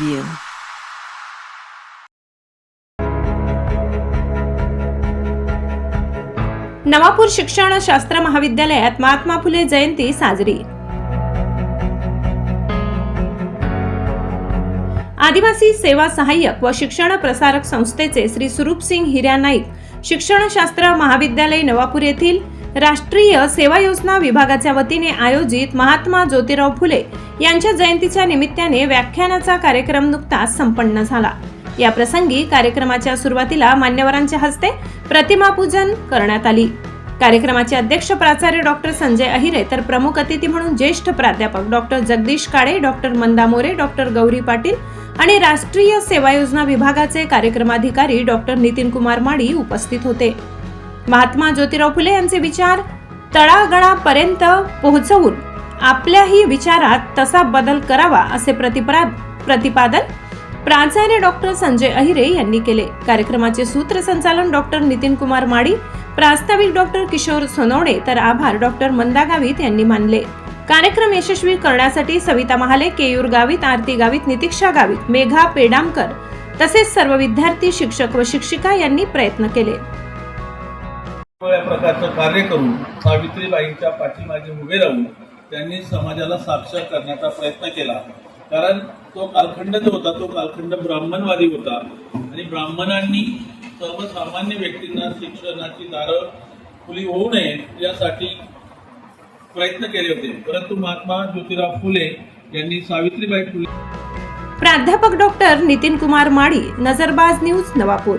you. Navapur शिक्षण शास्त्र महाविद्यालयात महात्मा फुले जयंती साजरी आदिवासी सेवा सहाय्यक व शिक्षण प्रसारक संस्थेचे श्री सुरूप सिंग हिऱ्या नाईक शिक्षणशास्त्र महाविद्यालय नवापूर येथील राष्ट्रीय सेवा योजना विभागाच्या वतीने आयोजित महात्मा ज्योतिराव फुले यांच्या जयंतीच्या निमित्ताने व्याख्यानाचा कार्यक्रम नुकताच संपन्न झाला. या प्रसंगी कार्यक्रमाच्या सुरुवातीला मान्यवरांच्या हस्ते प्रतिमापूजन करण्यात आली. कार्यक्रमाचे अध्यक्ष प्राचार्य डॉक्टर संजय अहिरे तर प्रमुख अतिथी म्हणून ज्येष्ठ प्राध्यापक doctor Jagdish Kale doctor Manda More doctor Gauri Patil आणि राष्ट्रीय सेवा योजना विभागाचे कार्यक्रमाधिकारी डॉक्टर नितीन कुमार माडी उपस्थित होते. महात्मा ज्योतिराव फुले यांचे विचार तळागळापर्यंत पोहोचवून आपल्याही विचारात तसा बदल करावा असे प्रतिपरा प्रतिपादन प्राचार्य डॉक्टर संजय अहिरे यांनी केले. कार्यक्रमाचे सूत्रसंचालन डॉक्टर नितीन कुमार माडी प्रास्ताविक डॉक्टर किशोर सोनवणे तर आभार डॉक्टर मंदा गावित यांनी मानले. कार्यक्रम यशस्वी करण्यासाठी सविता महाले केयूर गावित आरती गावित नितीक्षा गावित मेघा पेडामकर तसेच सर्व विद्यार्थी शिक्षक व शिक्षिका यांनी प्रयत्न केले. प्रकारचं कार्य करून सावित्रीबाईंच्या पाठीमागे उभे राहून त्यांनी समाजाला साक्षर करण्याचा प्रयत्न केला. कारण तो कालखंड जो होता तो कालखंड ब्राह्मणवादी होता. आणि ब्राह्मणांनी सर्वसामान्य व्यक्तींना शिक्षणाची दारं खुली होऊ नये यासाठी प्रयत्न केले होते. परंतु महात्मा ज्योतिराव फुले यांनी सावित्रीबाई फुले प्राध्यापक डॉक्टर नितीन कुमार माळी नजरबाज न्यूज नवापूर.